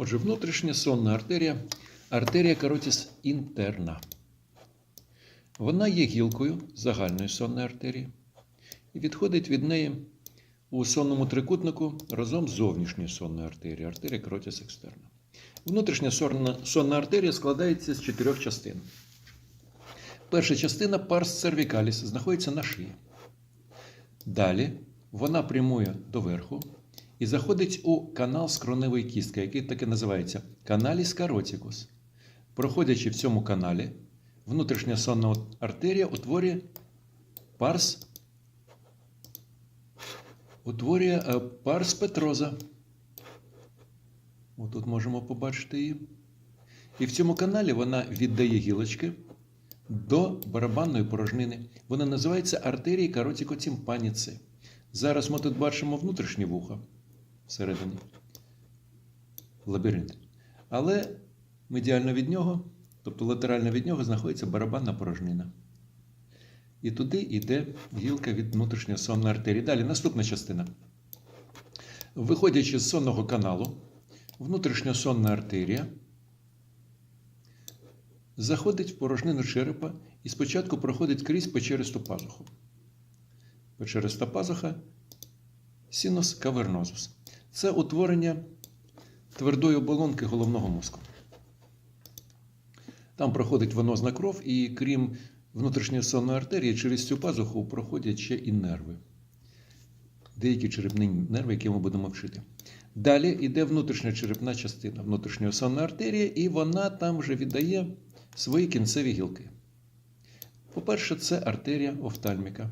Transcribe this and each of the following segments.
Отже, внутрішня сонна артерія, артерія каротіс інтерна. Вона є гілкою загальної сонної артерії і відходить від неї у сонному трикутнику разом з зовнішньою сонною артерією, артерія каротіс екстерна. Внутрішня сонна, сонна артерія складається з чотирьох частин. Перша частина парс cervicalis знаходиться на шиї. Далі вона прямує доверху і заходить у канал скроневої кістки, який таки називається каналіс каротікус. Проходячи в цьому каналі, внутрішня сонна артерія утворює парс, утворює е, парс петроза. Отут можемо побачити її. І в цьому каналі вона віддає гілочки до барабанної порожнини. Вона називається артерії каротікотімпаніци. Зараз ми тут бачимо внутрішнє вухо всередині. Лабіринт. Але медіально від нього, тобто латерально від нього, знаходиться барабанна порожнина. І туди йде гілка від внутрішньої сонної артерії. Далі наступна частина. Виходячи з сонного каналу, внутрішня сонна артерія заходить в порожнину черепа і спочатку проходить крізь печеристу пазуху. Печериста пазуха синус кавернозус. Це утворення твердої оболонки головного мозку. Там проходить венозна кров, і крім внутрішньої сонної артерії, через цю пазуху проходять ще і нерви. Деякі черепні нерви, які ми будемо вчити. Далі йде внутрішня черепна частина внутрішньої сонної артерії, і вона там вже віддає свої кінцеві гілки. По-перше, це артерія офтальміка.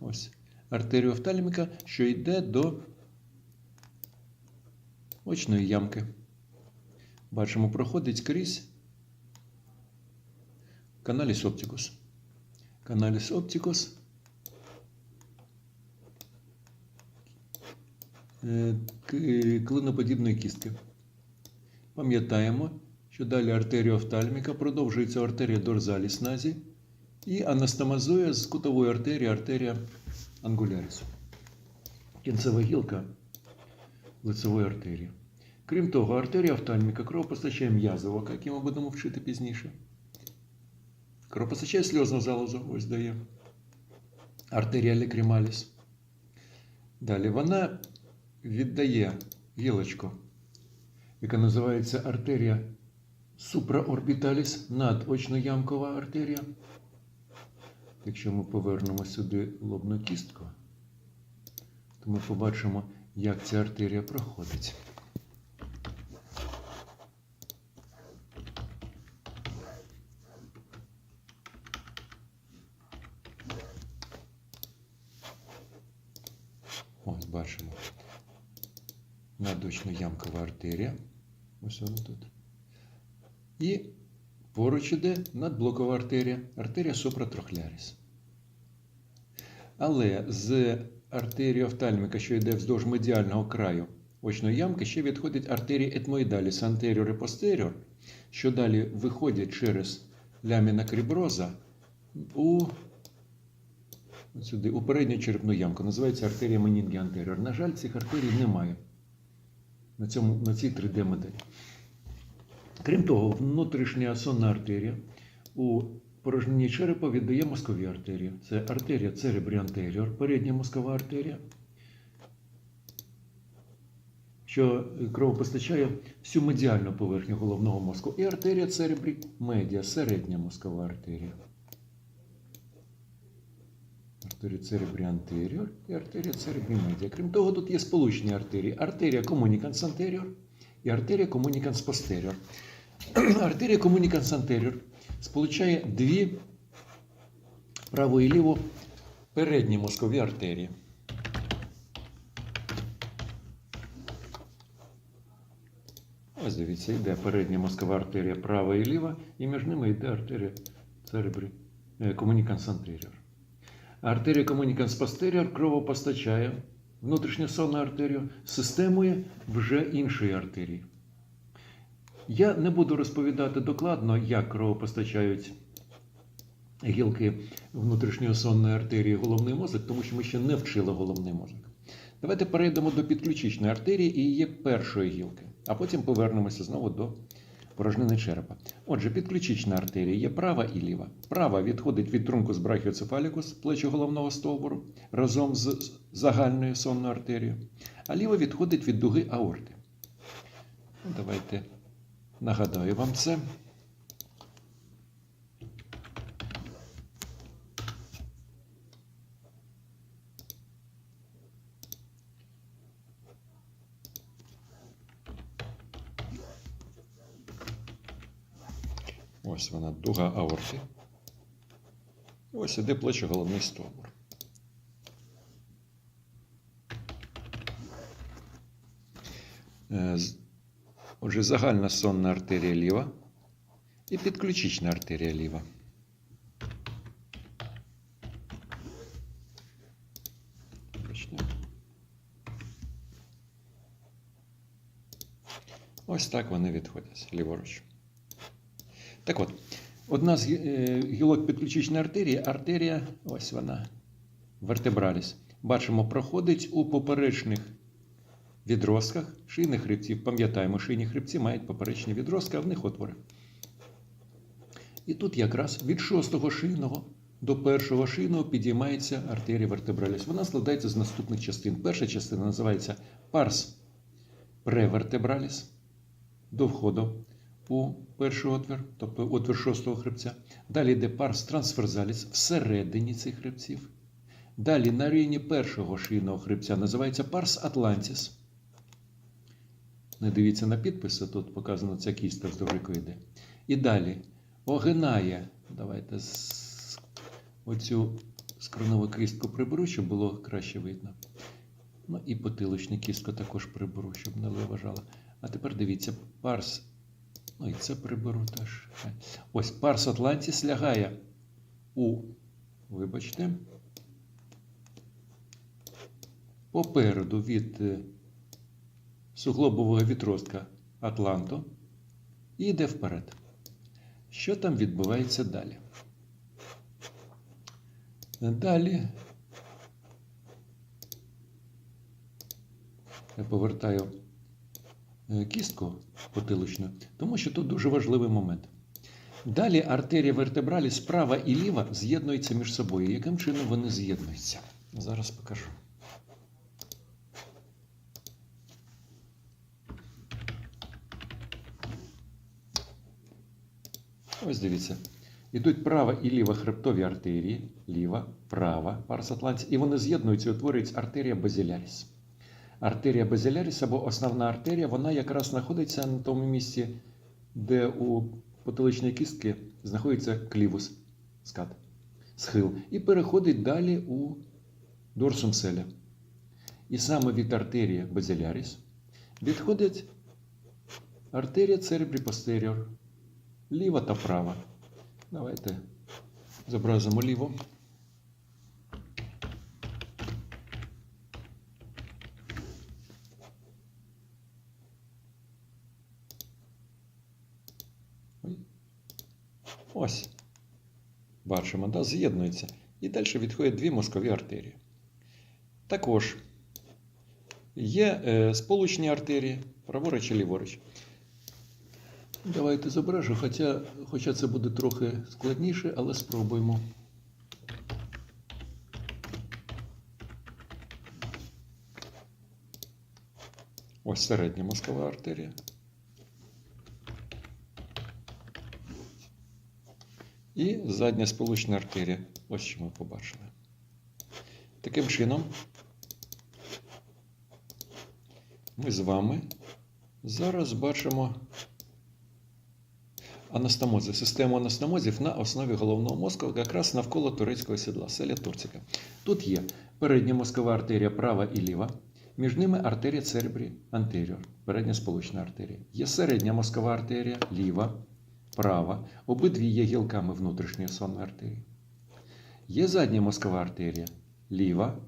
Ось артерія офтальміка, що йде до очної ямки. Бачимо, проходить крізь каналіс оптикус. Каналіс оптикус е, клиноподібної кістки. Пам'ятаємо, що далі артерія офтальміка продовжується артерія дорзаліс назі і анастомазує з кутової артерії артерія ангуляріс. Кінцева гілка лицевої артерії. Крім того, артерія офтальміка кров постачає м'язовок, який ми будемо вчити пізніше. Кров постачає сльозну залозу, ось дає. Артерія лікрімаліс. Далі вона віддає гілочку, яка називається артерія суpraорбіталіс, надочноямкова артерія. Якщо ми повернемо сюди лобну кістку, то ми побачимо, як ця артерія проходить. Ось бачимо. Надочно-ямкова артерія. Ось вона тут. І поруч іде надблокова артерія, артерія суpraтрохляріс. Але з артерії офтальміка, що йде вздовж медіального краю очної ямки, ще відходить артерія етмоїдаліс anterior і posterior, що далі виходять через ляміна кріброза у, сюди, у передню черепну ямку. Називається артерія менінгі антеріор. На жаль, цих артерій немає на, цьому, на цій 3D-моделі. Крім того, внутрішня сонна артерія у порожнині черепа віддає мозкові артерії. Це артерія церебрі антеріор, передня мозкова артерія, що кров постачає всю медіальну поверхню головного мозку, і артерія церебрі медіа, середня мозкова артерія. Артерія церебрі антеріор і артерія церебрі медіа. Крім того, тут є сполучні артерії. Артерія комуніканс антеріор і артерія комуніканс постеріор. Артерія комуніканс антеріор сполучає дві праву і ліву передні мозкові артерії. Ось дивіться, йде передня мозкова артерія права і ліва, і між ними йде артерія церебрі комуніканс антеріор. Артерія комуніканс постеріор кровопостачає внутрішню сонну артерію системою вже іншої артерії. Я не буду розповідати докладно, як кровопостачають гілки внутрішньої сонної артерії головний мозок, тому що ми ще не вчили головний мозок. Давайте перейдемо до підключичної артерії і її першої гілки. а потім повернемося знову до порожнини черепа. Отже, підключична артерія є права і ліва. Права відходить від трунку з брахіоцефалікус, плечі головного стовбуру, разом з загальною сонною артерією, а ліва відходить від дуги аорти. Давайте нагадаю вам це. Ось вона дуга аорти. Ось іде плечоголовний стовбур. Е, Отже, загальна сонна артерія ліва і підключична артерія ліва. Ось так вони відходять ліворуч. Так от, одна з е, гілок підключичної артерії, артерія, ось вона, вертебраліс. Бачимо, проходить у поперечних відростках шийних хребців. Пам'ятаємо, шийні хребці мають поперечні відростки, а в них отвори. І тут якраз від шостого шийного до першого шийного підіймається артерія вертебраліс. Вона складається з наступних частин. Перша частина називається парс превертебраліс до входу у перший отвір, тобто отвір шостого хребця. Далі йде парс трансферзаліс всередині цих хребців. Далі на рівні першого шийного хребця називається парс атлантіс. Не дивіться на підписи, тут показано ця кістка з йде. І далі огинає. Давайте оцю скронову кістку приберу, щоб було краще видно. Ну і потилочну кістку також приберу, щоб не вважала. А тепер дивіться, парс. Ну і це приберу теж. Ось парс Атлантіс лягає у, вибачте, попереду від е, суглобового відростка Атланту і йде вперед. Що там відбувається далі? Далі я повертаю кістку потиличну, тому що тут дуже важливий момент. Далі артерія вертебралі справа і ліва з'єднуються між собою. Яким чином вони з'єднуються? Зараз покажу. Ось дивіться. Ідуть права і ліва хребтові артерії, ліва, права, парс Атлантіс, і вони з'єднуються і утворюють артерія базиляріс. Артерія базиляріс або основна артерія, вона якраз знаходиться на тому місці, де у потиличної кістки знаходиться клівус, скат, схил, і переходить далі у дорсум селя. І саме від артерії базиляріс відходить артерія церебрі постеріор, ліва та права. Давайте зобразимо ліву. Ось. Бачимо, да, з'єднується. І далі відходять дві мозкові артерії. Також є е, сполучні артерії, праворуч і ліворуч. Давайте зображу, хоча, хоча це буде трохи складніше, але спробуємо. Ось середня мозкова артерія. І задня сполучна артерія. Ось що ми побачили. Таким чином, ми з вами зараз бачимо анастомози, систему анастомозів на основі головного мозку, якраз навколо турецького сідла, селя Турцика. Тут є передня мозкова артерія права і ліва, між ними артерія церебрі антеріор, передня сполучна артерія. Є середня мозкова артерія ліва, права, обидві є гілками внутрішньої сонної артерії. Є задня мозкова артерія ліва,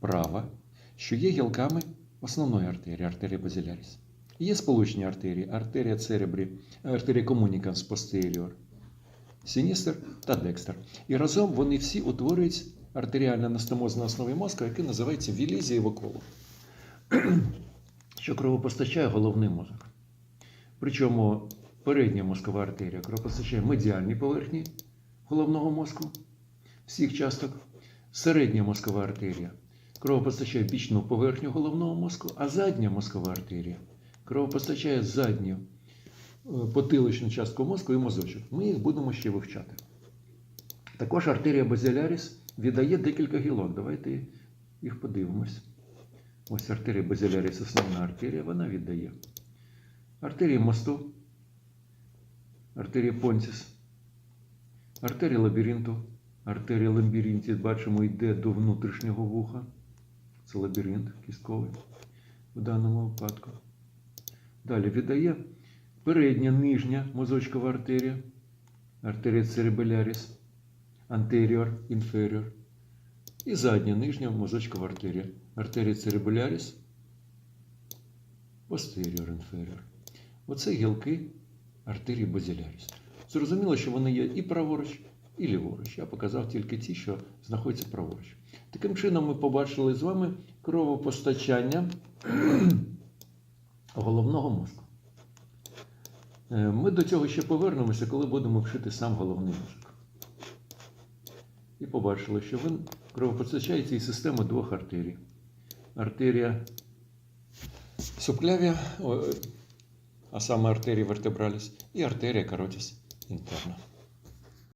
права, що є гілками основної артерії, артерія базиляріс. Є сполучні артерії, артерія церебрі, артерія комуніканс постеріор, сіністер та декстер. І разом вони всі утворюють артеріальний анастомоз на основі мозку, який називається вілізієво коло, що кровопостачає головний мозок. Причому передня мозкова артерія кровопостачає медіальній поверхні головного мозку всіх часток. Середня мозкова артерія кровопостачає бічну поверхню головного мозку, а задня мозкова артерія кровопостачає задню е, потиличну частку мозку і мозочок. Ми їх будемо ще вивчати. Також артерія базиляріс віддає декілька гілок. Давайте їх подивимось. Ось артерія базиляріс, основна артерія, вона віддає. Артерія мосту, артерія понтіс, артерія лабіринту. Артерія лабіринті, бачимо, йде до внутрішнього вуха. Це лабіринт кістковий в даному випадку. Далі віддає передня нижня мозочкова артерія, артерія церебеляріс, антеріор, інферіор. І задня нижня мозочкова артерія. Артерія церебеляріс, постеріор, інферіор. Оце гілки артерії базиляріс. Зрозуміло, що вони є і праворуч, і ліворуч. Я показав тільки ті, що знаходяться праворуч. Таким чином, ми побачили з вами кровопостачання головного мозку. Е, Ми до цього ще повернемося, коли будемо вчити сам головний мозок. І побачили, що він кровопостачається із системи двох артерій. Артерія субклявія, о, а саме артерія вертебраліс, і артерія каротіс інтерна.